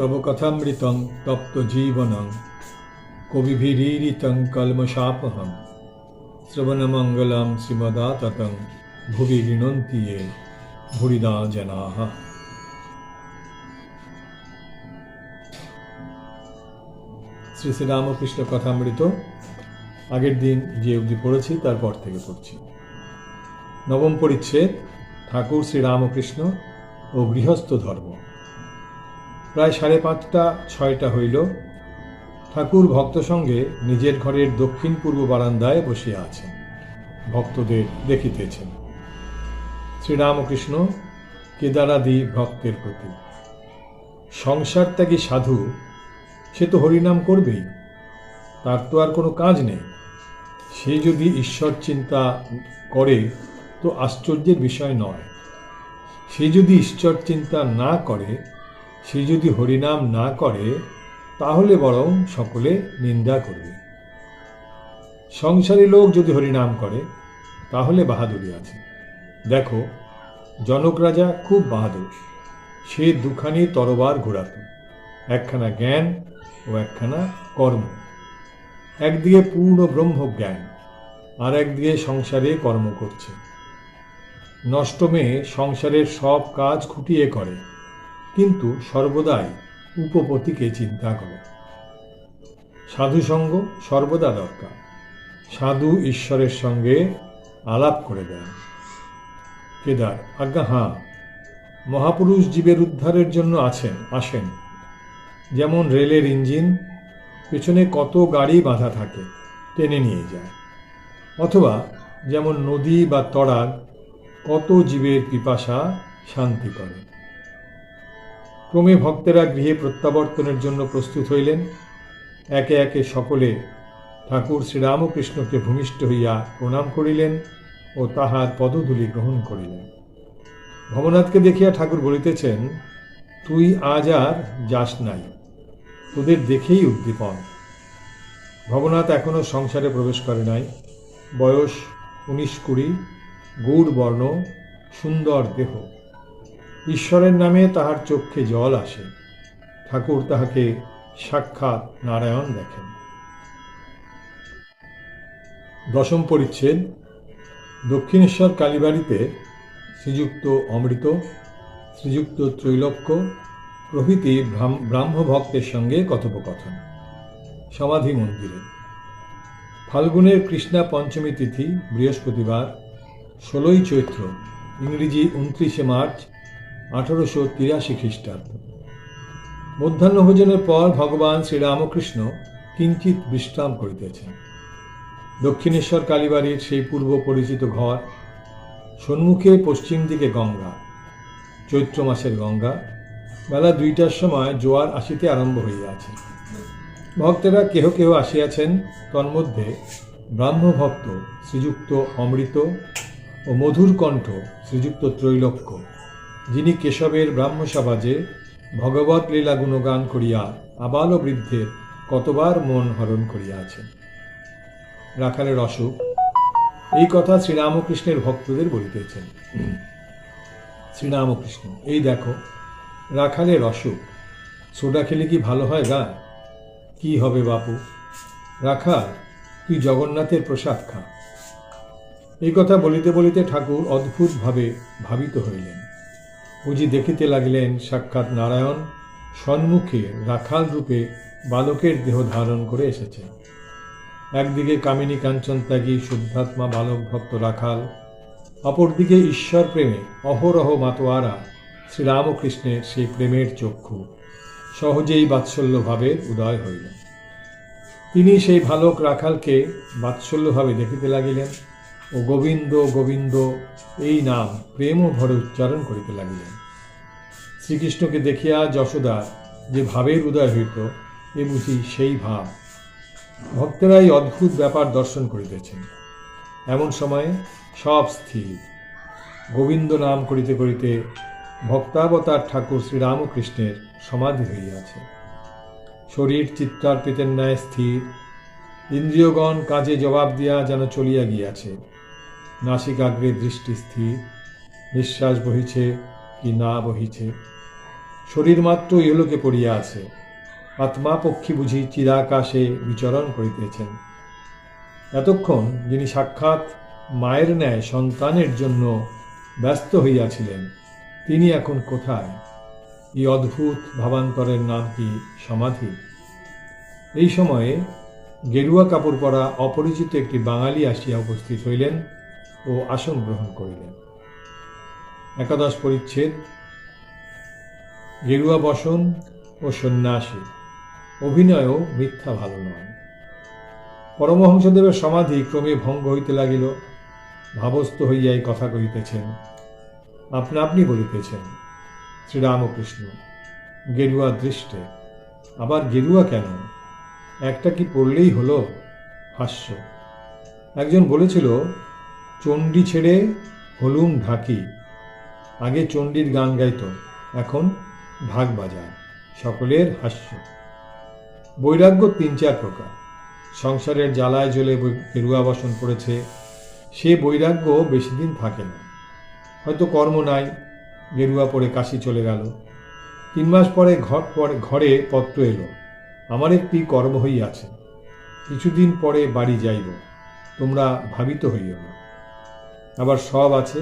তব কথামৃতং তপ্ত জীবনং কবিভিরীরিতং কলমশাপহং শ্রবণমঙ্গলম শ্রীমদাততং ভুবি গৃণন্তি ये ভুরিদা জনাः শ্রী শ্রীরামকৃষ্ণ কথামৃত আগের দিন যে অবধি পড়েছি, তারপর থেকে পড়ছি। নবম পরিচ্ছেদ, ঠাকুর শ্রীরামকৃষ্ণ ও গৃহস্থ ধর্ম। প্রায় সাড়ে পাঁচটা, ছয়টা হইল। ঠাকুর ভক্ত সঙ্গে নিজের ঘরের দক্ষিণ পূর্ব বারান্দায় বসিয়া আছেন। ভক্তদের দেখিতেছেন। শ্রীরামকৃষ্ণ কেদারাদি ভক্তের প্রতি। সংসার ত্যাগী সাধু, সে তো হরিনাম করবেই। তার তো আর কোনো কাজ নেই। সে যদি ঈশ্বর চিন্তা করে, তো আশ্চর্যের বিষয় নয়। সে যদি ঈশ্বর চিন্তা না করে সে যদি হরিনাম না করে, তাহলে বরং সকলে নিন্দা করবে। সংসারী লোক যদি হরিনাম করে, তাহলে বাহাদুরি আছে। দেখো, জনক রাজা খুব বাহাদুর। সে দুখানি তরবার ঘোরাত, একখানা জ্ঞান ও একখানা কর্ম। একদিকে পূর্ণ ব্রহ্ম জ্ঞান আর একদিকে সংসারে কর্ম করছে। নষ্ট মেয়ে সংসারের সব কাজ খুঁটিয়ে করে। কিন্তু সর্বদাই উপপতিকে চিন্তা করে। সাধুসঙ্গ সর্বদা দরকার। সাধু ঈশ্বরের সঙ্গে আলাপ করে দেন। কেদার, আজ্ঞা, হাঁ। মহাপুরুষ জীবের উদ্ধারের জন্য আছেন, আসেন। যেমন রেলের ইঞ্জিন, পেছনে কত গাড়ি বাঁধা থাকে, টেনে নিয়ে যায়। অথবা যেমন নদী বা তড়াগ কত জীবের পিপাসা শান্তি করে। ক্রমে ভক্তেরা গৃহে প্রত্যাবর্তনের জন্য প্রস্তুত হইলেন। একে একে সকলে ঠাকুর শ্রীরামকৃষ্ণকে ভূমিষ্ঠ হইয়া প্রণাম করিলেন ও তাহার পদধূলি গ্রহণ করিলেন। ভবনাথকে দেখিয়া ঠাকুর বলিতেছেন, তুই আজ আর যাস নাই, তোদের দেখেই উদ্দীপন। ভবনাথ এখনও সংসারে প্রবেশ করে নাই। বয়স উনিশ কুড়ি গৌর বর্ণ, সুন্দর দেহ। ঈশ্বরের নামে তাহার চক্ষে জল আসে। ঠাকুর তাহাকে সাক্ষাৎ নারায়ণ দেখেন। দশম পরিচ্ছেদ। দক্ষিণেশ্বর কালীবাড়িতে শ্রীযুক্ত অমৃত, শ্রীযুক্ত ত্রৈলোক্য প্রভৃতি ব্রাহ্ম- ব্রাহ্মভক্তের সঙ্গে কথোপকথন। সমাধি মন্দিরে। ফাল্গুনের কৃষ্ণা পঞ্চমী তিথি বৃহস্পতিবার, ষোলোই চৈত্র, ইংরেজি উনত্রিশে মার্চ আঠারোশো তিরাশি খ্রিস্টাব্দ। মধ্যাহ্নভোজনের পর ভগবান শ্রীরামকৃষ্ণ কিঞ্চিত বিশ্রাম করিতেছেন। দক্ষিণেশ্বর কালীবাড়ির সেই পূর্ব পরিচিত ঘর, সন্মুখে পশ্চিম দিকে গঙ্গা, চৈত্র মাসের গঙ্গা, বেলা দুইটার সময় জোয়ার আসিতে আরম্ভ হইয়াছে। ভক্তেরা কেহ কেহ আসিয়াছেন, তন্মধ্যে ব্রাহ্মভক্ত শ্রীযুক্ত অমৃত ও মধুর কণ্ঠ শ্রীযুক্ত ত্রৈলোক্য। যিনি কেশবের ব্রাহ্মসমাজে ভগবত লীলা গুণগান করিয়া আবাল বৃদ্ধের কতবার মন হরণ করিয়াছেন। রাখালের অসুখ, এই কথা শ্রীরামকৃষ্ণের ভক্তদের বলিতেছেন। শ্রীরামকৃষ্ণ, এই দেখো, রাখালের অসুখ, সোডা খেলে কি ভালো হয় গা? কি হবে বাপু? রাখাল, তুই জগন্নাথের প্রসাদ খা। এই কথা বলিতে বলিতে ঠাকুর অদ্ভুতভাবে ভাবিত হইলেন। বুঝি দেখিতে লাগিলেন সাক্ষাৎ নারায়ণ, সন্মুখে রাখাল রূপে বালকের দেহ ধারণ করে এসেছে। একদিকে কামিনী কাঞ্চন ত্যাগী শুদ্ধাত্মা বালক ভক্ত রাখাল, অপরদিকে ঈশ্বর প্রেমে অহরহ মাতোয়ারা শ্রীরামকৃষ্ণের সেই প্রেমের চক্ষু। সহজেই বাৎসল্যভাবের উদয় হইল। তিনি সেই ভালক রাখালকে বাৎসল্যভাবে দেখিতে লাগিলেন ও গোবিন্দ গোবিন্দ এই নাম প্রেম ভরে উচ্চারণ করিতে লাগিলেন। শ্রীকৃষ্ণকে দেখিয়া যশোদা যে ভাবের উদয় হইত এ বুঝি সেই ভাব। ভক্তেরা এই অদ্ভুত ব্যাপার দর্শন করিতেছেন। এমন সময়ে সব স্থির। গোবিন্দ নাম করিতে করিতে ভক্তাবতার ঠাকুর শ্রীরামকৃষ্ণের সমাধি হইয়াছে। শরীর চিত্তার চিত্রার্পিতের ন্যায় স্থির। ইন্দ্রিয়গণ কাজে জবাব দিয়া যেন চলিয়া গিয়াছে। নাসিকাগ্রে দৃষ্টি স্থির। নিঃশ্বাস বহিছে। কি না বহিছে? শরীর মাত্র ইহলোকে পড়িয়া আছে। আত্মা পক্ষী বুঝি চিরাকাশে বিচরণ করিতেছেন। এতক্ষণ যিনি সাক্ষাৎ মায়ের ন্যায় সন্তানের জন্য ব্যস্ত হইয়াছিলেন, তিনি এখন কোথায়? এই অদ্ভুত ভাবান্তরের নাম কি সমাধি? এই সময়ে গেরুয়া কাপড় পরা অপরিচিত একটি বাঙালি আসিয়া উপস্থিত হইলেন ও আসন গ্রহণ করিলেন। একাদশ পরিচ্ছেদ গেরুয়া বসন ও সন্ন্যাসী। অভিনয়ও মিথ্যা ভালো নয়। পরমহংসদেবের সমাধি ক্রমে ভঙ্গ হইতে লাগিল। ভাবস্থ হইয়া এই কথা কহিতেছেন, আপনা আপনি বলিতেছেন, শ্রীরামকৃষ্ণ, গেরুয়া দৃষ্টে, আবার গেরুয়া কেন? একটা কি পড়লেই হলো? হাস্য। একজন বলেছিল, চণ্ডী ছেড়ে হলুম ঢাকি। আগে চণ্ডীর গান গাইত, এখন ঢাক বাজায়, সকলের হাস্য। বৈরাগ্য তিন চার প্রকার। সংসারের জ্বালায় জ্বলে বৈ- গেরুয়া বসন পড়েছে, সে বৈরাগ্য বেশি দিন থাকে না। হয়তো কর্ম নাই গেরুয়া পরে কাশি চলে গেল। তিন মাস পরে ঘর পরে ঘরে পত্র এলো, আমার একটি কর্ম হইয়াছে, কিছুদিন পরে বাড়ি যাইব, তোমরা ভাবিত হইও না। আবার সব আছে,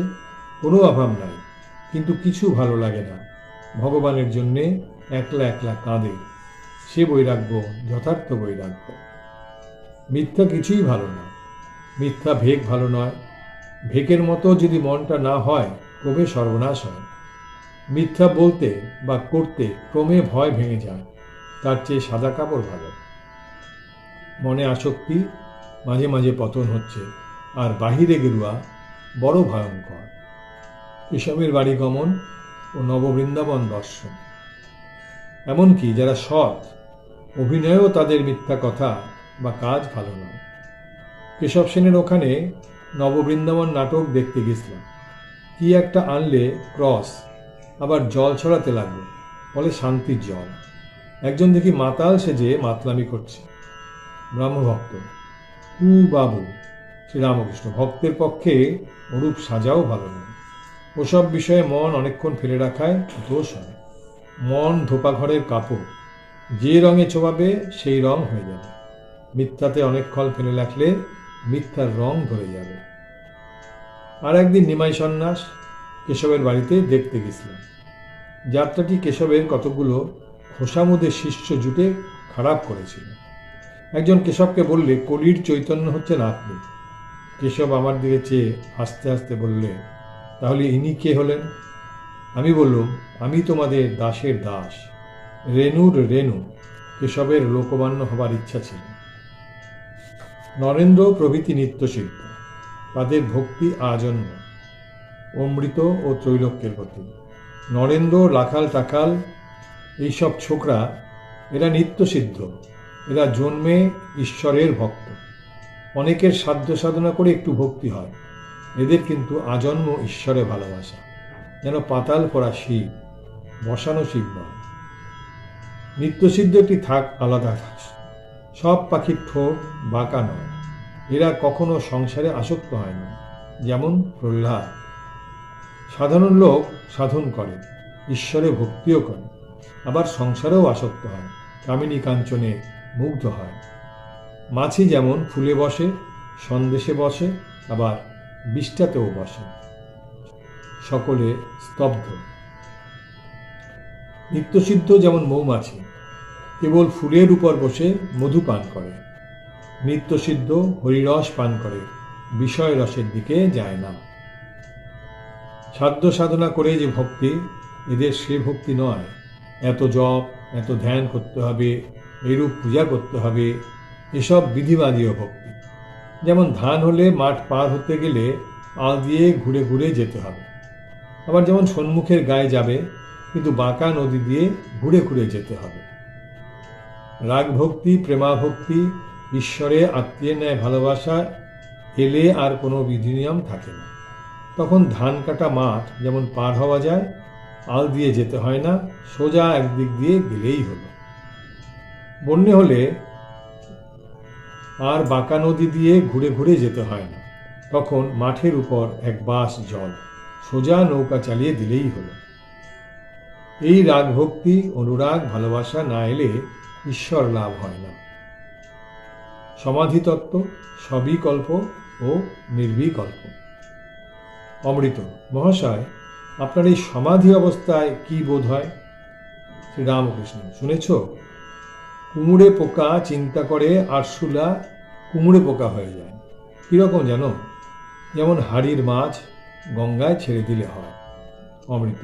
কোনো অভাব নাই। কিন্তু কিছু ভালো লাগে না। ভগবানের জন্যে একলা একলা কাঁদে। সে বৈরাগ্য, যথার্থ বৈরাগ্য। মিথ্যা কিছুই ভালো না। মিথ্যা ভেক ভালো নয়। ভেকের মতো যদি মনটা না হয়, ক্রমে সর্বনাশ হয়। মিথ্যা বলতে বা করতে ক্রমে ভয় ভেঙে যায়। তার চেয়ে সাদা কাপড় ভালো। মনে আসক্তি, মাঝে মাঝে পতন হচ্ছে। আর বাহিরে গেরুয়া বড় ভয়ঙ্কর। এসবের বাড়ি গমন ও নববৃন্দাবন দর্শন। এমনকি যারা সৎ, অভিনয়ও তাদের মিথ্যা কথা বা কাজ ভালো নয়। কেশব সেনের ওখানে নববৃন্দাবন নাটক দেখতে গেছিলাম। কি একটা আনলে ক্রস, আবার জল ছড়াতে লাগল, বলে শান্তির জল। একজন দেখি মাতাল সেজে মাতলামি করছে। ব্রহ্মভক্ত। কু বাবু, শ্রীরামকৃষ্ণ, ভক্তের পক্ষে ওরূপ সাজাও ভালো নয়। ওসব বিষয়ে মন অনেকক্ষণ ফেলে রাখায় দোষ হয়। মন ধোপা ঘরের কাপড়। যে রঙে ছোবাবে সেই রং হয়ে যাবে। মিথ্যাতে অনেকক্ষণ ফেলে রাখলে মিথ্যার রং ধরে যাবে। আর একদিন নিমাই সন্ন্যাস কেশবের বাড়িতে দেখতে গেছিলাম। যাত্রাটি কেশবের কতগুলো খোসামুদের শিষ্য জুটে খারাপ করেছিল। একজন কেশবকে বললে, কলির চৈতন্য হচ্ছেন আপনি কেশব আমার দিকে চেয়ে আস্তে আস্তে বললে তাহলে ইনি কে হলেন? আমি বললুম, আমি তোমাদের দাসের দাস। রেণুর রেণু, এসবের লোকমান্য হবার ইচ্ছা ছিল। নরেন্দ্র প্রভৃতি নৃত্যশিল্প, তাদের ভক্তি আজন্ম, অমৃত ও ত্রৈলোক্যের প্রতি। নরেন্দ্র রাখাল টাকাল এইসব ছোকরা, এরা নিত্যসিদ্ধ, এরা জন্মে ঈশ্বরের ভক্ত। অনেকের সাধ্য সাধনা করে একটু ভক্তি হয়। এদের কিন্তু আজন্ম ঈশ্বরে ভালোবাসা। যেন পাতাল পড়া শিব, বসানো শিব নয়। নিত্যসিদ্ধ একটি থাক আলাদা ঘাস। সব পাখির ঠোঁট বাঁকা নয়। এরা কখনো সংসারে আসক্ত হয় না। যেমন প্রহ্লাদ। সাধারণ লোক সাধন করে, ঈশ্বরে ভক্তিও করে। আবার সংসারেও আসক্ত হয়, কামিনী কাঞ্চনে মুগ্ধ হয়। মাছি যেমন ফুলে বসে, সন্দেশে বসে, আবার বিষ্ঠাতেও বসে। সকলে স্তব্ধ। নিত্যসিদ্ধ যেমন মৌমাছি, কেবল ফুলের উপর বসে মধু পান করে। নিত্যসিদ্ধ হরিরস পান করে, বিষয় রসের দিকে যায় না। সাধ্য সাধনা করে যে ভক্তি, এদের সে ভক্তি নয়। এত জপ, এত ধ্যান করতে হবে, এরূপ পূজা করতে হবে, এসব বিধিবাদীয় ভক্তি। যেমন ধান হলে মাঠ পার হতে গেলে আল দিয়ে ঘুরে ঘুরে যেতে হবে। আবার যেমন সন্মুখের গায়ে যাবে, কিন্তু বাঁকা নদী দিয়ে ঘুরে ঘুরে যেতে হবে। রাগ ভক্তি, প্রেমা ভক্তি, ঈশ্বরে আত্মীয় ন্যায় ভালোবাসা, এলে আর কোনো বিধি নিয়ম থাকে না। তখন ধান কাটা মাঠ যেমন পার হওয়া যায়, আল দিয়ে যেতে হয় না, সোজা একদিক দিয়ে গেলেই হলো। বন্যে হলে আর বাঁকা নদী দিয়ে ঘুরে ঘুরে যেতে হয় না। তখন মাঠের উপর এক বাস জল, সোজা নৌকা চালিয়ে দিলেই হলো। এই রাগ ভক্তি অনুরাগ, ভালোবাসা না এলে ঈশ্বর লাভ হয় না। সমাধিতত্ত্ব সবিকল্প ও নির্বিকল্প অমৃত, মহাশয়, আপনার এই সমাধি অবস্থায় কি বোধ হয়? শ্রীরামকৃষ্ণ, শুনেছ? কুমড়ে পোকা, চিন্তা করে আরশুলা কুমড়ে পোকা হয়ে যায়। কীরকম জানো? যেমন হাড়ির মাছ গঙ্গায় ছেড়ে দিলে হয়। অমৃত।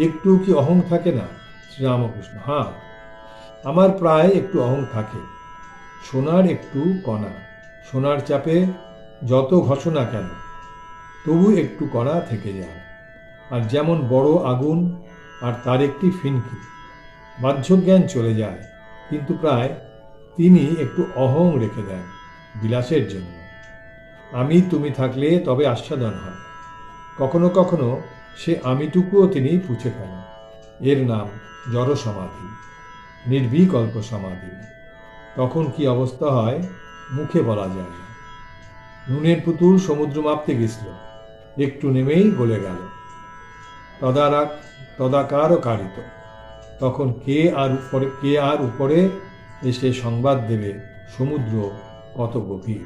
একটু কি অহং থাকে না? শ্রীরামকৃষ্ণ। হ্যাঁ আমার প্রায় একটু অহং থাকে। সোনার একটু কণা। সোনার চাপে যত ঘষো না কেন, তবু একটু কণা থেকে যায়। আর যেমন বড় আগুন, আর তার একটি ফিনকি, বাহ্যজ্ঞান চলে যায়। কিন্তু প্রায় তিনি একটু অহং রেখে দেন বিলাসের জন্য। আমি তুমি থাকলে তবে আস্বাদন হয়। কখনো কখনো সে আমিটুকুও তিনি পুছে ফেলেন। এর নাম জড় সমাধি, নির্বিকল্প সমাধি। তখন কি অবস্থা হয় মুখে বলা যায় না। নুনের পুতুল সমুদ্র মাপতে গেছিল, একটু নেমেই গলে গেল। তদারাক তদাকারও কারিত তখন কে আর উপরে কে আর উপরে এসে সংবাদ দেবে সমুদ্র কত গভীর?